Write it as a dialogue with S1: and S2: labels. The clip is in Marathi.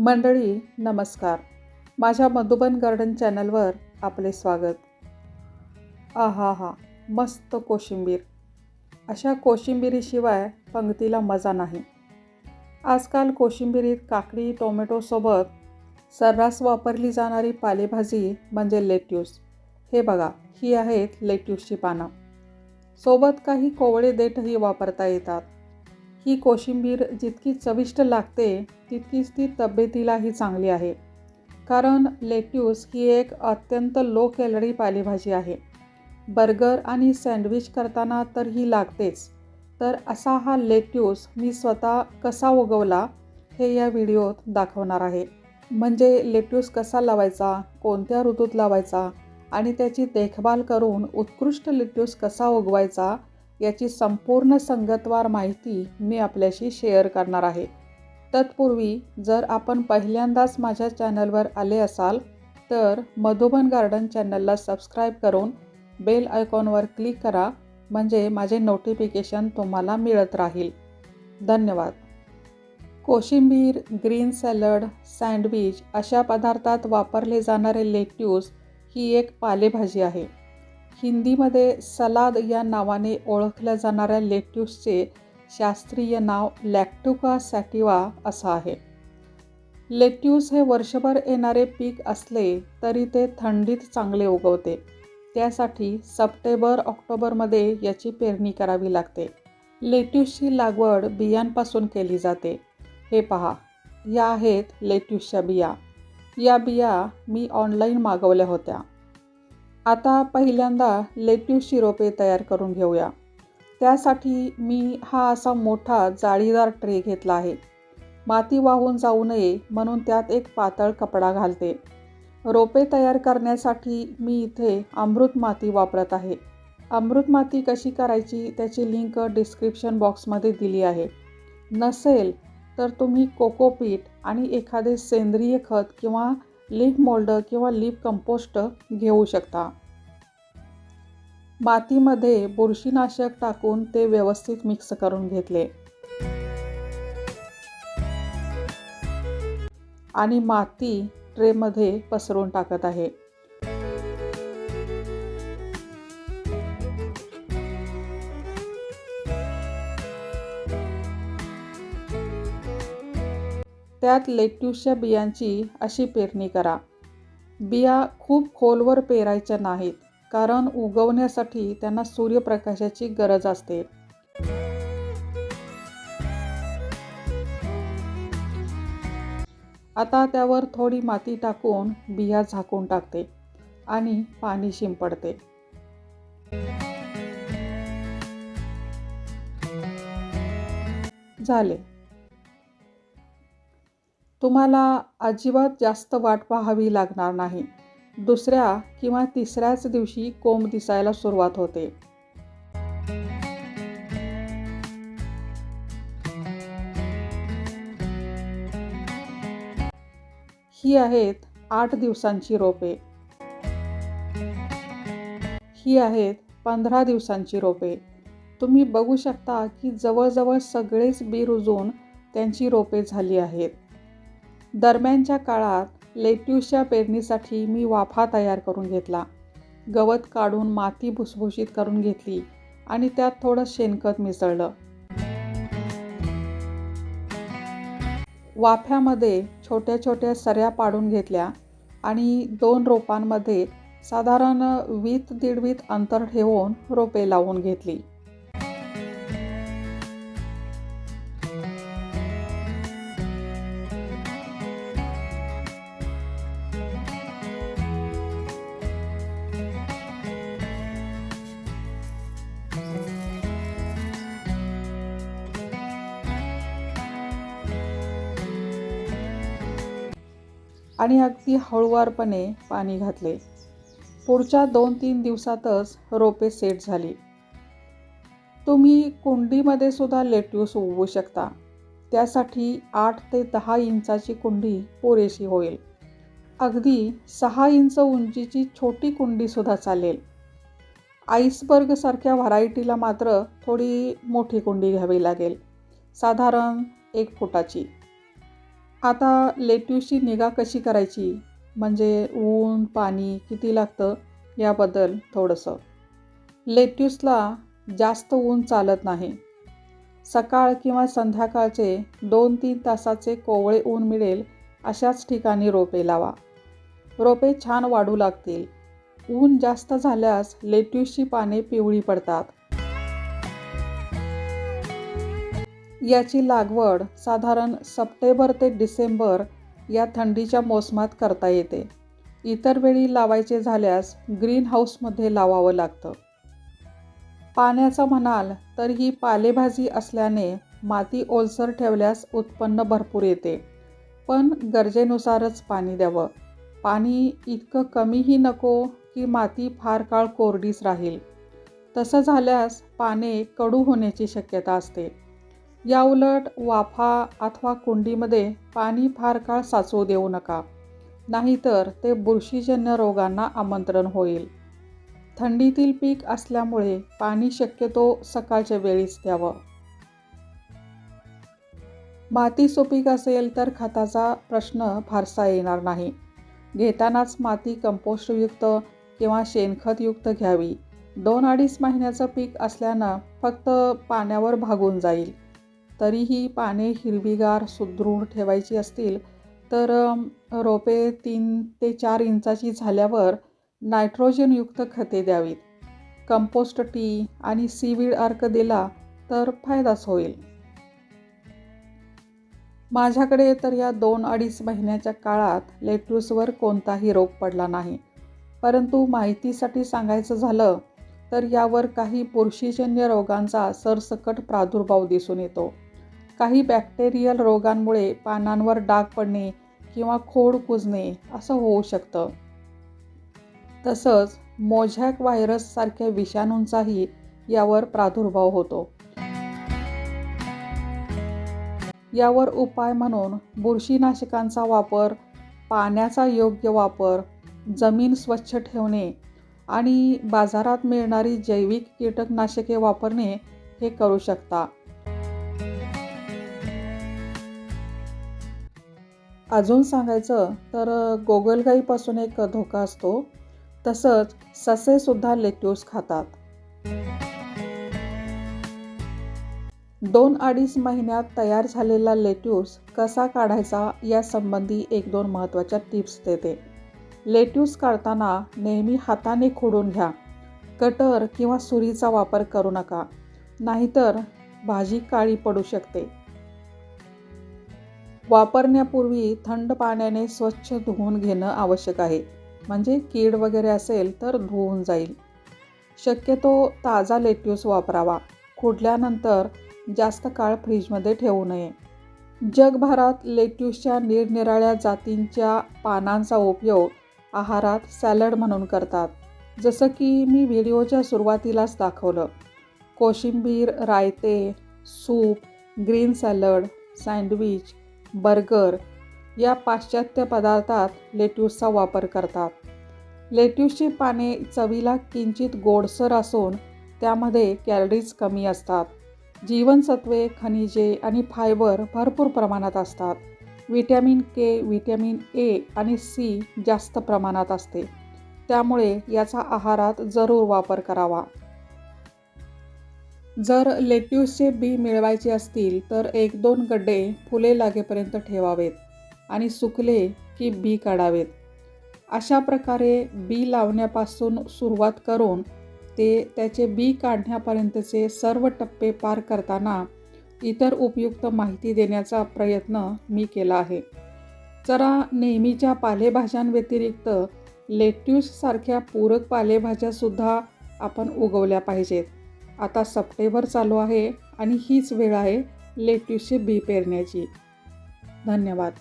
S1: मंडळी नमस्कार. माझ्या मधुबन गार्डन चॅनलवर आपले स्वागत. आहा हा मस्त कोशिंबीर. अशा कोशिंबिरीशिवाय पंक्तीला मजा नाही. आजकाल कोशिंबिरीत काकडी टोमॅटोसोबत सर्रास वापरली जाणारी पालेभाजी म्हणजे लेट्यूस. हे बघा ही आहेत लेट्यूसची पानं. सोबत काही कोवळे देठही वापरता येतात. ही कोशिंबीर जितकी चविष्ट लागते तितकीच ती तब्येतीलाही चांगली आहे. कारण लेट्यूस ही एक अत्यंत लो कॅलरी पालेभाजी आहे. बर्गर आणि सँडविच करताना तर ही लागतेच. तर असा हा लेट्यूस मी स्वतः कसा उगवला हे या व्हिडिओत दाखवणार आहे. म्हणजे लेट्यूस कसा लावायचा कोणत्या ऋतूत लावायचा आणि त्याची देखभाल करून उत्कृष्ट लेट्यूस कसा उगवायचा याची संपूर्ण संगतवार माहिती मी आपल्याशी शेअर करणार आहे. तत्पूर्वी जर आपण पहिल्यांदाच माझ्या चॅनलवर आले असाल तर मधुबन गार्डन चॅनलला सबस्क्राईब करून बेल आयकॉनवर क्लिक करा म्हणजे माझे नोटिफिकेशन तुम्हाला मिळत राहील. धन्यवाद. कोशिंबीर ग्रीन सॅलड सँडविच अशा पदार्थात वापरले जाणारे लेट्यूस ही एक पालेभाजी आहे. हिंदीमध्ये सलाद या नावाने ओळखल्या जाणाऱ्या लेट्यूसचे शास्त्रीय नाव लॅक्टुका सॅटिवा असं आहे. लेट्यूस हे वर्षभर येणारे पीक असले तरी ते थंडीत चांगले उगवते. त्यासाठी सप्टेंबर ऑक्टोबरमध्ये याची पेरणी करावी लागते. लेट्यूसची लागवड बियांपासून केली जाते. हे पहा या आहेत लेट्यूसच्या बिया. या बिया मी ऑनलाईन मागवल्या होत्या. आता पहिल्यांदा लेट्यूसची रोपे तयार करून घेऊया. त्यासाठी मी हा असा मोठा जाळीदार ट्रे घेतला आहे. माती वाहून जाऊ नये म्हणून त्यात एक पातळ कपडा घालते. रोपे तयार करण्यासाठी मी इथे अमृत माती वापरत आहे. अमृत माती कशी करायची त्याची लिंक डिस्क्रिप्शन बॉक्समध्ये दिली आहे. नसेल तर तुम्ही कोकोपीट आणि एखादे सेंद्रिय खत किंवा लीफ मोल्ड किंवा लीफ कंपोस्ट घेऊ शकता. मातीमध्ये बुरशीनाशक टाकून ते व्यवस्थित मिक्स करून घेतले. आणि माती ट्रेमध्ये पसरून टाकत आहे. त्यात लेट्यूसच्या बियांची अशी पेरणी करा. बिया खूप खोलवर पेरायच्या नाहीत कारण उगवण्यासाठी त्यांना सूर्यप्रकाशाची गरज असते. आता त्यावर थोडी माती टाकून बिया झाकून टाकते आणि पाणी शिंपडते. झाले. तुम्हाला अजिबात जास्त वाट पाहावी लागणार नाही. दुसऱ्या किंवा तिसऱ्याच दिवशी कोंब दिसायला सुरुवात होते. ही आहेत आठ दिवसांची रोपे. ही आहेत पंधरा दिवसांची रोपे. तुम्ही बघू शकता की जवळजवळ सगळेच बी रुजून त्यांची रोपे झाली आहेत. दरम्यानच्या काळात लेट्यूसच्या पेरणीसाठी मी वाफा तयार करून घेतला. गवत काढून माती भुसभुशीत करून घेतली आणि त्यात थोडं शेणखत मिसळलं. वाफ्यामध्ये छोट्या छोट्या सऱ्या पाडून घेतल्या आणि दोन रोपांमध्ये साधारण वीत दीड वीत अंतर ठेवून रोपे लावून घेतली. आणि अगदी हळुवारपणे पाणी घातले. पुढच्या दोन तीन दिवसातच रोपे सेट झाली. तुम्ही कुंडीमध्ये सुद्धा लेट्यूस उगवू शकता. त्यासाठी आठ ते दहा इंचाची कुंडी पुरेशी होईल. अगदी सहा इंच उंचीची छोटी कुंडीसुद्धा चालेल. आईसबर्गसारख्या व्हरायटीला मात्र थोडी मोठी कुंडी घ्यावी लागेल. साधारण एक फुटाची. आता लेट्यूसची निगा कशी करायची? म्हणजे ऊन पाणी किती लागतं? याबद्दल थोडंसं. लेट्यूसला जास्त ऊन चालत नाही. सकाळ किंवा संध्याकाळचे दोन तीन तासाचे कोवळे ऊन मिळेल अशाच ठिकाणी रोपे लावा. रोपे छान वाढू लागतील. ऊन जास्त झाल्यास लेट्यूसची पाने पिवळी पडतात. याची लागवड साधारण सप्टेंबर ते डिसेंबर या थंडीच्या मोसमात करता येते. इतर वेळी लावायचे झाल्यास ग्रीन हाऊसमध्ये लावावं लागतं. पाण्याचं म्हणाल तर ही पालेभाजी असल्याने माती ओलसर ठेवल्यास उत्पन्न भरपूर येते. पण गरजेनुसारच पाणी द्यावं. पाणी इतकं कमीही नको की माती फार काळ कोरडीच राहील. तसं झाल्यास पाने कडू होण्याची शक्यता असते. याउलट वाफा अथवा कुंडीमध्ये पाणी फार काळ साचवू देऊ नका. नाहीतर ते बुरशीजन्य रोगांना आमंत्रण होईल. थंडीतील पीक असल्यामुळे पाणी शक्यतो सकाळच्या वेळीच द्यावं. माती सुपीक असेल तर खताचा प्रश्न फारसा येणार नाही. घेतानाच माती कंपोस्टयुक्त किंवा शेणखतयुक्त घ्यावी. दोन अडीच महिन्याचं पीक असल्यानं फक्त पाण्यावर भागून जाईल. तरीही पाने हिरवीगार सुदृढ ठेवायची असतील तर रोपे तीन ते चार इंचाची झाल्यावर नायट्रोजनयुक्त खते द्यावीत. कंपोस्ट टी आणि सीवीड अर्क दिला तर फायदाच होईल. माझ्याकडे तर या दोन अडीच महिन्याच्या काळात लेट्यूसवर कोणताही रोग पडला नाही. परंतु माहितीसाठी सांगायचं झालं तर यावर काही बुरशीजन्य रोगांचा सरसकट प्रादुर्भाव दिसून येतो. काही बॅक्टेरियल रोगांमुळे पानांवर डाग पडणे किंवा खोड कुजणे असं होऊ शकतं. तसंच मोझॅक व्हायरससारख्या विषाणूंचाही यावर प्रादुर्भाव होतो. यावर उपाय म्हणून बुरशीनाशकांचा वापर पाण्याचा योग्य वापर जमीन स्वच्छ ठेवणे आणि बाजारात मिळणारी जैविक कीटकनाशके वापरणे हे करू शकता. अजून सांगायचं तर गोगलगाईपासून एक धोका असतो. तसंच ससेसुद्धा लेट्यूस खातात. दोन अडीच महिन्यात तयार झालेला लेट्यूस कसा काढायचा यासंबंधी एक दोन महत्त्वाच्या टिप्स देते. लेट्यूस काढताना नेहमी हाताने खोडून घ्या. कटर किंवा सुरीचा वापर करू नका. नाहीतर भाजी काळी पडू शकते. वापरण्यापूर्वी थंड पाण्याने स्वच्छ धुवून घेणं आवश्यक आहे. म्हणजे कीड वगैरे असेल तर धुवून जाईल. शक्यतो ताजा लेट्यूस वापरावा. खुडल्यानंतर जास्त काळ फ्रीजमध्ये ठेवू नये. जगभरात लेट्यूसच्या निरनिराळ्या जातींच्या पानांचा उपयोग आहारात सॅलड म्हणून करतात. जसं की मी व्हिडिओच्या सुरुवातीलाच दाखवलं. कोशिंबीर रायते soup green salad sandwich burger या पाश्चात्य पदार्थात लेट्यूसचा वापर करतात. लेट्यूसची पाने चवीला किंचित गोडसर असून त्यामध्ये कॅलरीज कमी असतात. जीवनसत्वे खनिजे आणि फायबर भरपूर प्रमाणात असतात. व्हिटॅमिन के व्हिटॅमिन ए आणि सी जास्त प्रमाणात असते. त्यामुळे याचा आहारात जरूर वापर करावा. जर लेट्यूसचे बी मिळवायचे असतील तर एक दोन गड्डे फुले लागेपर्यंत ठेवावेत आणि सुकले की बी काढावेत. अशा प्रकारे बी लावण्यापासून सुरुवात करून ते त्याचे बी काढण्यापर्यंतचे सर्व टप्पे पार करताना इतर उपयुक्त माहिती देण्याचा प्रयत्न मी केला आहे. जरा नेहमीच्या पालेभाज्यांव्यतिरिक्त लेट्यूससारख्या पूरक पालेभाज्यासुद्धा आपण उगवल्या पाहिजेत. आता सप्टेंबर चालू आहे आणि हीच वेळ आहे लेट्यूसचे बी पेरण्याची. धन्यवाद.